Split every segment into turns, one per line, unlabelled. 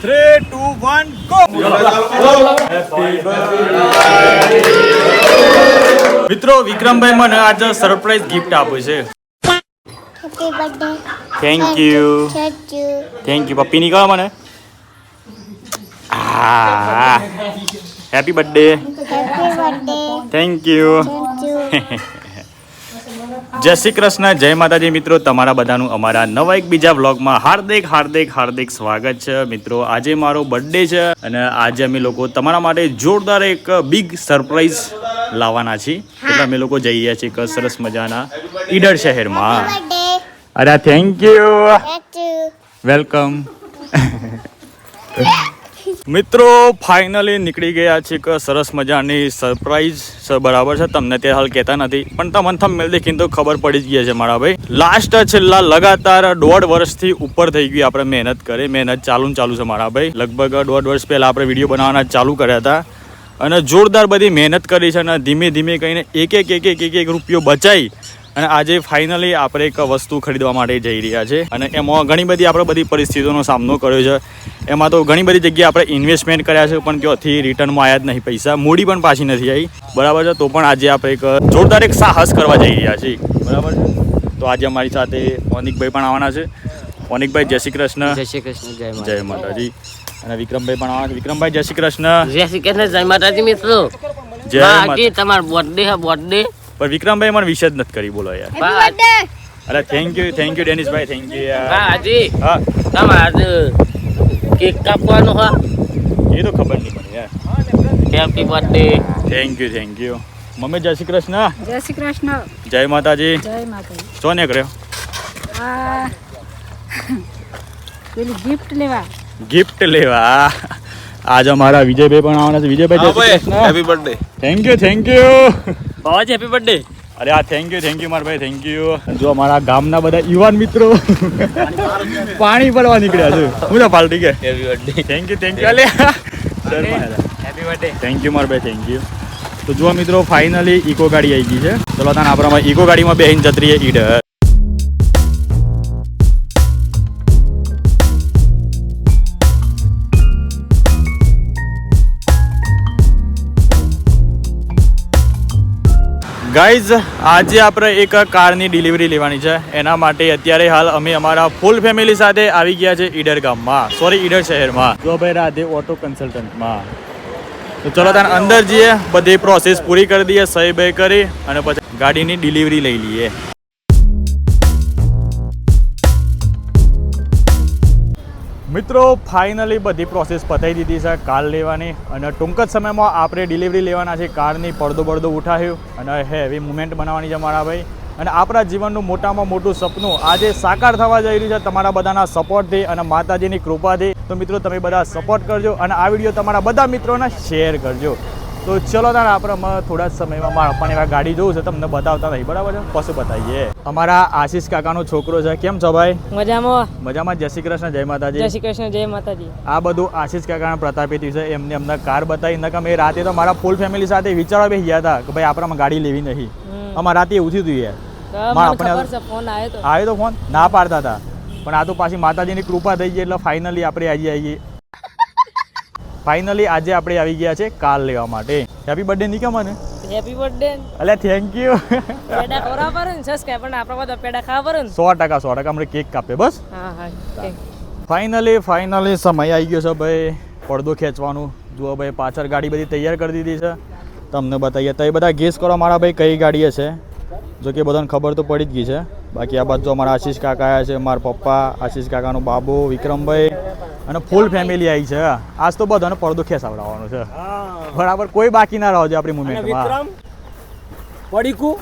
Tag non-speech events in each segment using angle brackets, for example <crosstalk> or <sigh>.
Three two one go મિત્રો વિક્રમભાઈ મને આજે સરપ્રાઈઝ ગિફ્ટ આપે છે. થેન્ક યુ થેન્ક યુ પપ્પી નીકળો મને. Happy birthday
day birthday.
Thank you
Thank you. <laughs>
જય શ્રી કૃષ્ણ જય માતાજી. મિત્રો તમારા બધાનું અમારા નવા એક બીજા વ્લોગમાં હાર્દિક હાર્દિક હાર્દિક સ્વાગત છે. મિત્રો આજે મારો બર્થડે છે અને આજે અમે લોકો તમારા માટે જોરદાર એક બિગ સરપ્રાઈઝ લાવવાના છીએ. એટલે અમે લોકો જઈએ છીએ એક સરસ મજાના ઈડર શહેરમાં. અરે થેન્ક યુ. વેલકમ મિત્રો ફાઇનલી નીકળી ગયા છે એક સરસ મજાની સરપ્રાઈઝ બરાબર છે, તમને તે હાલ કહેતા નથી, પણ તમને થંબનેલ દેખીને તો ખબર પડી જ ગઈ છે મારા ભાઈ. લાસ્ટ છેલ્લા લગાતાર દોઢ વર્ષથી ઉપર થઈ ગયું આપણે મહેનત કરી, મહેનત ચાલુ ચાલુ છે મારા ભાઈ. લગભગ દોઢ વર્ષ પહેલાં આપણે વીડિયો બનાવવાના ચાલુ કર્યા હતા. અને જોરદાર બધી મહેનત કરી છે અને ધીમે ધીમે કહીને એક એક એક એક એક રૂપિયો બચાવી અને આજે ફાઇનલી આપણે એક વસ્તુ ખરીદવા માટે જઈ રહ્યા છે. અને એમાં ઘણી બધી આપણે બધી પરિસ્થિતિઓનો સામનો કર્યો છે. એમાં તો ઘણી બધી જગ્યાએ આપણે ઇન્વેસ્ટમેન્ટ કર્યા છે પણ ત્યાંથી રિટર્નમાં આવ્યા જ નહીં પૈસા. મૂડી પણ પાછી નથી આવી. બરાબર છે? તો પણ આજે આપણે એક જોરદાર એક સાહસ કરવા જઈ રહ્યા છીએ. બરાબર છે? તો આજે અમારી સાથે ઓનિકભાઈ પણ આવવાના છે. ઓનિકભાઈ જય શ્રી કૃષ્ણ.
જય શ્રી કૃષ્ણ જય
માતાજી. અને વિક્રમભાઈ પણ આવવાના વિક્રમભાઈ જય શ્રી કૃષ્ણ.
જય શ્રી કૃષ્ણ જય માતાજી મિત્રો.
જય
તમારો બર્થડે હે બર્થડે
પણ વિક્રમભાઈ મને વિશે જ નથી કરી બોલો યાર. અરે થેન્ક યુ થેન્ક યુ ડેનિશભાઈ થેન્ક યુ યાર.
આજે
હા.
આજ કેક કાપવાનો હા.
એ તો ખબર નહીં મને યાર.
Happy birthday
thank you thank you mummy જય શ્રી કૃષ્ણ.
જય શ્રી કૃષ્ણ.
જય માતાજી.
જય માતાજી.
સોને કર્યો
આ પેલી ગિફ્ટ લેવા.
ગિફ્ટ લેવા. આજ અમારા વિજયભાઈ પણ આવવાના છે. Vijaybhai
happy birthday
thank you thank you
Bawaji happy birthday
અરે આ થેન્ક યુ થેન્ક યુ મારા ભાઈ થેન્ક યુ જો અમારા ગામના બધા યુવાન મિત્રો પાણી ભરવા નીકળ્યા છે. હું તો પાલટી કે.
Happy birthday
thank you thank you અલે
હેપી બર્થડે
થેન્ક યુ મારા ભાઈ થેન્ક યુ તો જુઓ મિત્રો ફાઇનલી ઇકો ગાડી આવી ગઈ છે. ચલો તાને આપણામાં ઇકો ગાડીમાં બેહીને જતી રહીએ ગાઈઝ, આજે આપણે એક કારની ડિલિવરી લેવાની છે. એના માટે અત્યારે હાલ અમે અમારા ફૂલ ફેમિલી સાથે આવી ગયા છે ઈડર ગામમાં. સોરી ઈડર શહેરમાં. જો ભાઈ રાધે ઓટો કન્સલ્ટન્ટમાં તો ચલો ત્યાં અંદર જઈએ, બધી પ્રોસેસ પૂરી કરી દઈએ, સહી બે કરી અને પછી ગાડીની ડિલિવરી લઈ લઈએ. મિત્રો ફાઇનલી બધી પ્રોસેસ પતાવી દીધી છે કાર લેવાની. અને ટૂંક જ સમયમાં આપણે ડિલિવરી લેવાના છે કારની પડદો પડદો ઉઠાવ્યું અને હેવી મુમેન્ટ બનાવવાની છે મારા ભાઈ. અને આપણા જીવનનું મોટામાં મોટું સપનું આજે સાકાર થવા જઈ રહ્યું છે તમારા બધાના સપોર્ટથી અને માતાજીની કૃપાથી. તો મિત્રો, તમે બધા સપોર્ટ કરજો અને આ વીડિયો તમારા બધા મિત્રોને શેર કરજો. તો ચલો તાર આપણે થોડા સમયમાં મારા પણ એવા ગાડી જોઉં છે તમને બતાવતા નહીં બરાબર છે? પછી બતાવીએ. અમારા આશીષ કાકાનો છોકરો છે કેમ છો ભાઈ?
મજામાં.
મજામાં? જય શ્રી કૃષ્ણ જય માતાજી.
જય શ્રી કૃષ્ણ જય માતાજી.
આ બધું આશીષ કાકાના પ્રતાપેથી છે એમને અમને કાર બતાવી નકમ એ રાતે તો મારા ફૂલ ફેમિલી સાથે વિચારવા બેસી ગયા હતા કે ભાઈ આપણામાં ગાડી લેવી નહીં. અમારા રાતે એવું થયું યાર
આવ્યો તો.
ફોન? ના પાડતા હતા. પણ આ તો પાછી માતાજીની કૃપા થઈ ગઈ એટલે ફાઇનલી આપણે આજે આવી ફાઇનલી આજે આપણે આવી ગયા છે કાર લેવા માટે. હેપી બર્થડે નહીં કે મને
હેપી બર્થડે
અલે થેન્ક યુ
પેડા ખવડાવવા પર ને સસ કે પણ આપણા બધા પેડા ખાવા
ટકા સો ટકા આપણે કેક કાપે બસ.
હા હા
ફાઇનલી ફાઇનલી સમય આવી ગયો છે ભાઈ. પડદો ખેંચવાનું. જુઓ ભાઈ પાછળ ગાડી બધી તૈયાર કરી દીધી છે. તમને બતાવીએ. તો એ બધા ગેસ કરો મારા ભાઈ કઈ ગાડી હશે જો કે બધાને ખબર તો પડી જ ગઈ છે. બાકી આ બાજુ અમારા આશીષ કાકા આવ્યા છે મારા પપ્પા આશીષ કાકાનો બાબુ વિક્રમભાઈ. અને ફૂલ ફેમિલી આવી છે. આજ તો બધાનો પડદો ખેસાવડાવવાનો છે. બરાબર કોઈ બાકી ના રહો છે આપણી મુમેન્ટમાં
પડીકું?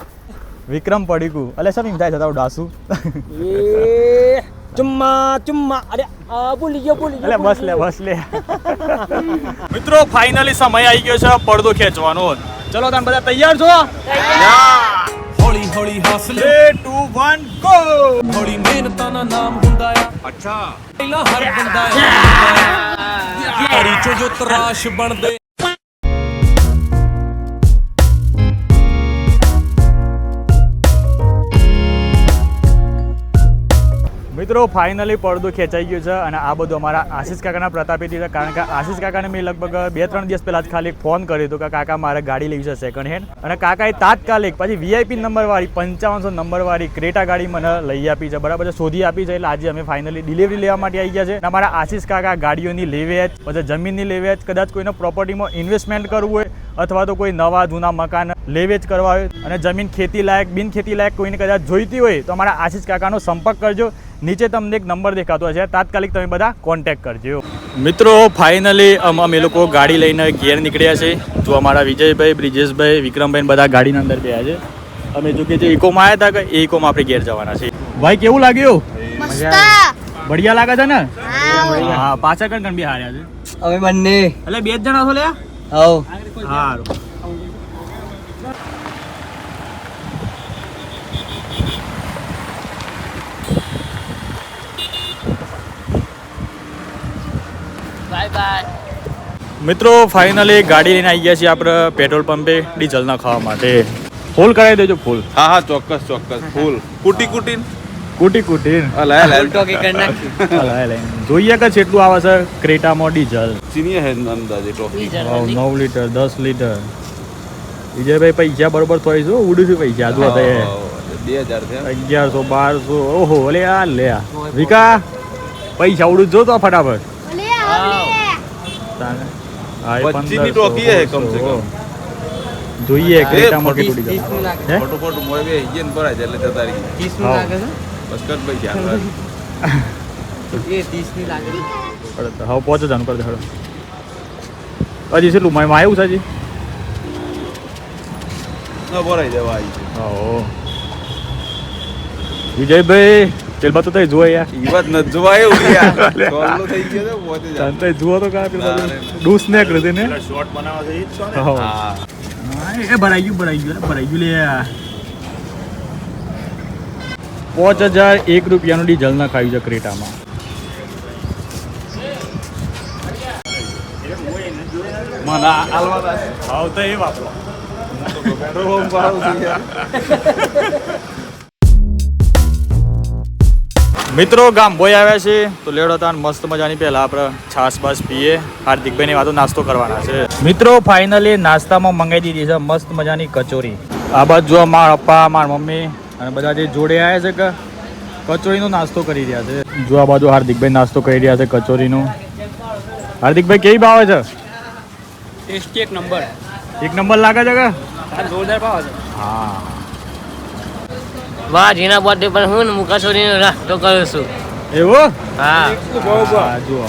વિક્રમ પડીકું. એટલે સર એમ થાય છે તારું ડાસુ?
ચુમ્મા ચુમ્મા. અરે આ ભૂલી ગયો ભૂલી
ગયો બસ લે બસ લે. મિત્રો ફાઇનલી સમય આવી ગયો છે પડદો ખેંચવાનો. ચલો તમે બધા તૈયાર છો?
ਹੌਲੀ ਹੌਲੀ ਹੌਸਲੇ।
3 2 1 ગો
ਹੌਲੀ ਮਿਹਨਤਾਂ ਦਾ ਨਾਮ ਹੁੰਦਾ ਆ। ਅੱਛਾ। ਪਹਿਲਾਂ ਹਰ ਬੰਦਾ ਆ। ਹਰੀ ਚੋਂ ਜੋ ਤਰਾਸ਼ ਬਣਦੇ
મિત્રો ફાઇનલી પડદો ખેંચાઈ ગયું છે અને આ બધું અમારા આશીષ કાકાના પ્રતાપેથી છે. કારણ કે આશીષ કાકાને મેં લગભગ બે ત્રણ દિવસ પહેલાં જ ખાલી ફોન કર્યો હતો કે, કાકા, મારે ગાડી લેવી છે સેકન્ડ હેન્ડ અને કાકાએ તાત્કાલિક, પછી વીઆઈપી નંબરવાળી, પંચાવનસો નંબરવાળી ક્રેટા ગાડી મને લઈ આપી છે. બરાબર છે? શોધી આપી છે. એટલે આજે અમે ફાઇનલી ડિલિવરી લેવા માટે આવી ગયા છે. અમારા આશીષ કાકા ગાડીઓની લેવેચ, પછી જમીનની લેવેચ, કદાચ કોઈને પ્રોપર્ટીમાં ઇન્વેસ્ટમેન્ટ કરવું હોય અથવા તો કોઈ નવા જૂના મકાન લેવેચ કરવા હોય અને જમીન ખેતી લાયક, બિન ખેતી લાયક કોઈને કદાચ જોઈતી હોય તો અમારા આશીષ કાકાનો સંપર્ક કરજો. નીચે તમને એક નંબર દેખાતો હશે. તાત્કાલિક તમે બધા કોન્ટેક્ટ કરજો. મિત્રો ફાઇનલી અમે લોકો ગાડી લઈને ઘેર નીકળ્યા છે. તો અમારા વિજયભાઈ બ્રિજેશભાઈ વિક્રમભાઈ બધા ગાડીના અંદર ગયા છે. અમે જો કે જે ઇકોમાં આવ્યા હતા કે એ ઇકોમાં આપણે ઘેર જવાના છે ભાઈ કેવું લાગ્યું?
મસ્ત!
બઢિયા લાગે છે ને?
હા.
પાછળ પાછા કણ કણ બી હાર્યા છે?
અમે બંને.
એટલે બે જ જણા છો લે
હા
સારું
બાય બાય
મિત્રો ફાઇનલી ગાડી લઈને આવી ગયા છીએ આપણે પેટ્રોલ પંપે ડીઝલ ના ખાવા માટે. ફૂલ કરાવી દેજો ફૂલ.
હા હા ચોક્કસ ચોક્કસ ફૂલ. કુટી કુટી
કુટી કૂટી જોઈએ કે કેટલું આવે છે ક્રેટામાં ડીઝલ.
ચીની હે અંદાજે ટોકી.
નવ લીટર દસ લીટર. વિજયભાઈ પૈસા બરોબર થોડી છો ઉડું છું પૈસા? જો
બે
અગિયારસો બારસો. ઓહો લે આ લે આ. વિકા પૈસા ઉડું જો તો ફટાફટ. તાને. 1500,
ટોકી હે કમ સે કમ.
જોઈએ
એ
ક્રેટામાં
ફોટી-
કેટલું ડીઝલ હે?
ફોટો ફોટો મોય બે હિજન ભરાય એટલે જતા રહી
હા.
બસ કર ભાઈ ધ્યાન રાખ.
એ ત્રીસની લાગે
પડે હવે પહોંચો જાનું કરી દે હળો હજી કેટલું? માય આવ્યું છે હજી?
ન ભરાઈ જવા આવી છે.
વિજયભાઈ. પેલબા તો તઈ જોવે યાર.
ઈ વાત ન જોવાય એવું યાર. <laughs> થઈ ગયો છે પોતે જ.
તઈ જુઓ તો કા પેલા
ના, રે.
ડૂસ ને? કરે ને? હા.
હા.
એ ભરાઈ ગયું ભરાઈ ગયું ભરાઈ ગયું લે પાંચ હજાર એક રૂપિયાનું ડીઝલ ના ખાવી છે ક્રેટામાં.
મને તો
એ વાપરો.
પેટ્રોલ પંપ વાળો
મિત્રો ગામ બોય આવ્યા છે. તો લેડો તાન મસ્ત મજાની પહેલા આપણે છાસ બાસ પીએ. હાર્દિકભાઈની વાતો નાસ્તો કરવાના છે. મિત્રો ફાઇનલી નાસ્તામાં મંગાવી દીધી છે મસ્ત મજાની કચોરી. આ બાજુ જો મારા પપ્પા માર મમ્મી અને બધા જે જોડે આવ્યા છે કે કચોરીનો નાસ્તો કરી રહ્યા છે. જો આ બાજુ હાર્દિકભાઈ નાસ્તો કરી રહ્યા છે કચોરીનું. હાર્દિકભાઈ કેવી ભાવે છે?
ટેસ્ટી એક નંબર.
એક નંબર લાગે છે કે?
જોરદાર ભાવે છે.
હા.
વાહ જીના બર્થડે પર હું ને નાસ્તો કરું છું.
એવો?
હા.
હા, જુઓ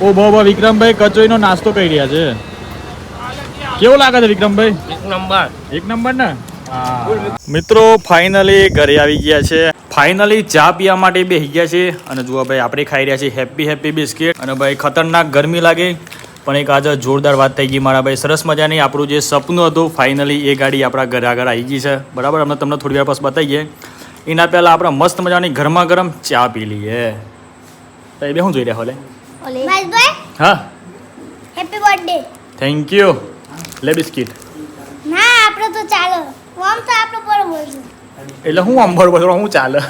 ઓ બહુ બહુ વિક્રમભાઈ કચોરીનો નાસ્તો કરી રહ્યા છે. કેવું લાગે છે વિક્રમભાઈ?
એક નંબર.
એક નંબર ને? મિત્રો ફાઇનલી ઘરે આવી ગયા છે. ફાઇનલી ચા પીવા માટે બેસી ગયા છે. અને જુઓ ભાઈ આપણે ખાઈ રહ્યા છીએ હેપી હેપી બિસ્કિટ અને ભાઈ ખતરનાક ગરમી લાગે. પણ એક આજે જોરદાર વાત થઈ ગઈ મારા ભાઈ. સરસ મજાની આપણું જે સપનું હતું ફાઇનલી એ ગાડી આપણા ઘરે આગળ આવી ગઈ છે. બરાબર? અમે તમને થોડી વાર પછી બતાવીએ. એના પહેલાં આપણે મસ્ત મજાની ગરમા ગરમ ચા પી લઈએ. તો એ બે શું જોઈ રહ્યા હોલે? હા.
હેપી બર્થડે
થેન્ક યુ લે બિસ્કિટ.
ના આપણે તો ચાલો. ઓમ તો આપણો બરોબર છે
એટલે હું આમ બરોબર હું ચાલે.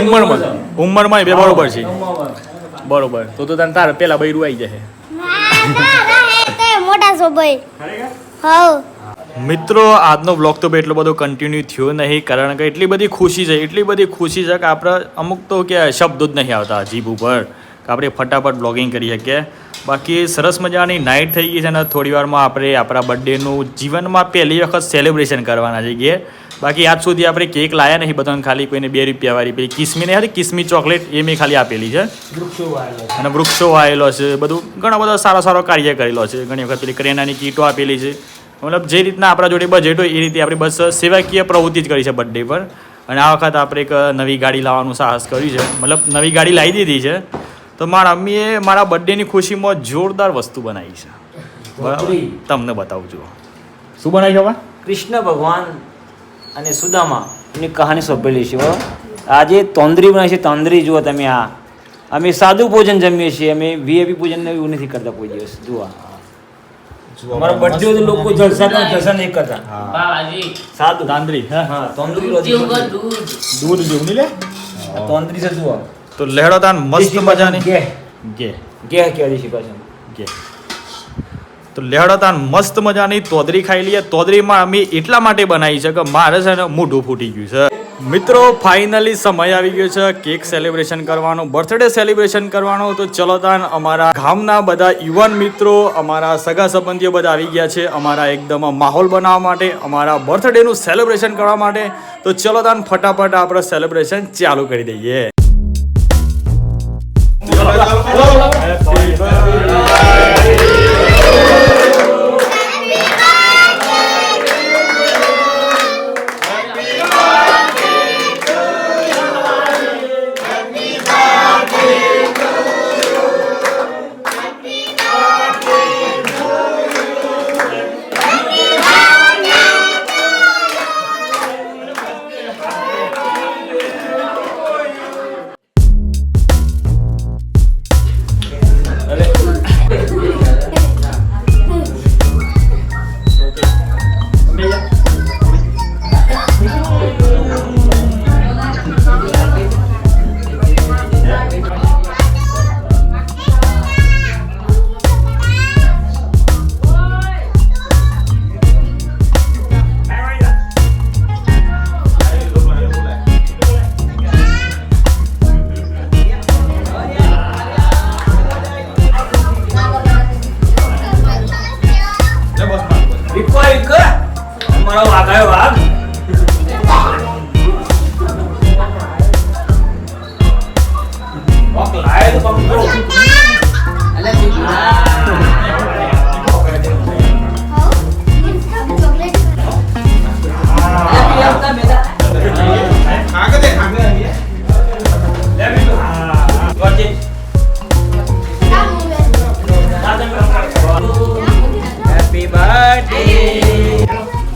ઉંમરમાં. ઉંમરમાં બે બરોબર છે. બરોબર. તો તો તને તારે પેલા બૈરું આવી જશે.
ના ના રહે તે મોટા છો ભાઈ હવ.
મિત્રો આજનો બ્લોગ તો એટલો બધો કન્ટિન્યુ થયો નહીં કારણ કે એટલી બધી ખુશી છે એટલી બધી ખુશી છે કે આપણે અમુક તો કે શબ્દો જ નહીં આવતા જીભ ઉપર કે આપણે ફટાફટ બ્લોગિંગ કરી શકીએ. બાકી સરસ મજાની નાઇટ થઈ ગઈ છે અને થોડી વારમાં આપણે આપણા બર્થડેનું જીવનમાં પહેલી વખત સેલિબ્રેશન કરવાના જઈએ બાકી આજ સુધી આપણે કેક લાયા નહીં બધાને ખાલી કોઈને બે રૂપિયાવાળી પેલી કિસમી નહીં હતી કિસમી ચોકલેટ એ મેં ખાલી આપેલી છે. અને વૃક્ષો વાયેલો છે બધું ઘણા બધા સારા સારો કાર્ય કરેલો છે. ઘણી વખત પેલી કરિયાણાની કીટો આપેલી છે. મતલબ જે રીતના આપણા જોડે બજેટ હોય એ રીતે આપણે બસ સેવાકીય પ્રવૃત્તિ જ કરી છે બર્થડે પર. અને આ વખત આપણે એક નવી ગાડી લાવવાનું સાહસ કર્યું છે. મતલબ નવી ગાડી લાવી દીધી છે. તો મારા મમ્મીએ મારા બર્થડેની ખુશીમાં જોરદાર વસ્તુ બનાવી છે. બરાબર. તમને બતાવું છું શું બનાવી છે
કૃષ્ણ ભગવાન અને સુદામા. એની કહાની સોંપેલી છે બરાબર? આજે તોંદરી બનાવી છે તોંદરી જુઓ તમે આ. અમે સાદું ભોજન જમીએ છીએ અમે વીએપી ભોજન એવું નથી કરતા કોઈ દિવસ. જુઓ અમારા બર્થડે લોકો જલસા કરે જલસા નહીં કરતા
બાલાજી
સાદું.
તાંદરી હા?
હા તોંદરી રોજ
દૂધ.
દૂધ જેવું નહીં લે?
તોંદરી છે જુઓ.
તો લેડો તાન મસ્ત મજાની.
ગે
ગે
ગે કહેવાય દેશી પાછો
ગે તો લેડો તાન મસ્ત મજાની તોદરી ખાઈ લઈએ. તોદરીમાં અમે એટલા માટે બનાવી છે કે મારે છે ને મોઢું ફૂટી ગયું છે. મિત્રો ફાઇનલી સમય આવી ગયો છે. કેક સેલિબ્રેશન કરવાનો બર્થડે સેલિબ્રેશન કરવાનો. તો ચલો તાન, અમારા ગામના બધા યુવાન મિત્રો, અમારા સગા સંબંધીઓ બધા આવી ગયા છે. અમારા એકદમ માહોલ બનાવવા માટે, અમારા બર્થડેનું સેલિબ્રેશન કરવા માટે. તો ચલો તાન, ફટાફટ આપણે સેલિબ્રેશન ચાલુ કરી દઈએ.
વિકો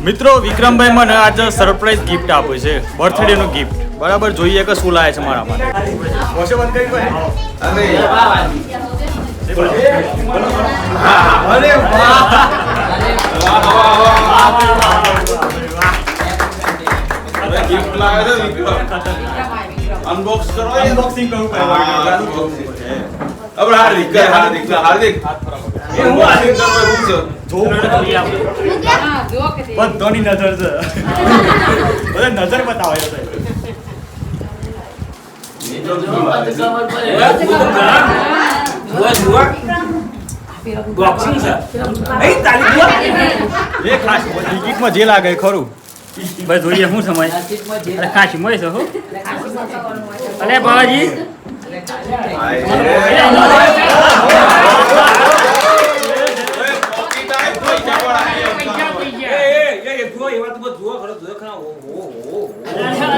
મિત્રો વિક્રમભાઈ મને આજે સરપ્રાઈઝ ગિફ્ટ આપે છે. બર્થડે નું ગિફ્ટ બરાબર જોઈએ કે શું લાવે છે મારા માટે. બંધ કરી ભાઈ.
અરે વાહ ગિફ્ટ લાવે છે વિક્રમ અનબોક્સ કરો
અનબોક્સિંગ કરું
હવે હાર્દિક હાર્દિક હાર્દિક. એ હું હાર્દિક કરવા હું છે
બધાની નજર છે બધા નજર બતાવે છે જે લાગે ખરું
બસ જોઈએ શું સમય અરે ખાસી મળે છે હું અરે બાબાજી
એ, એ, એ, એ, જુઓ, એવા તો બસ જુઓ ખરો, જુઓ ખરા. ઓ, ઓ, ઓ,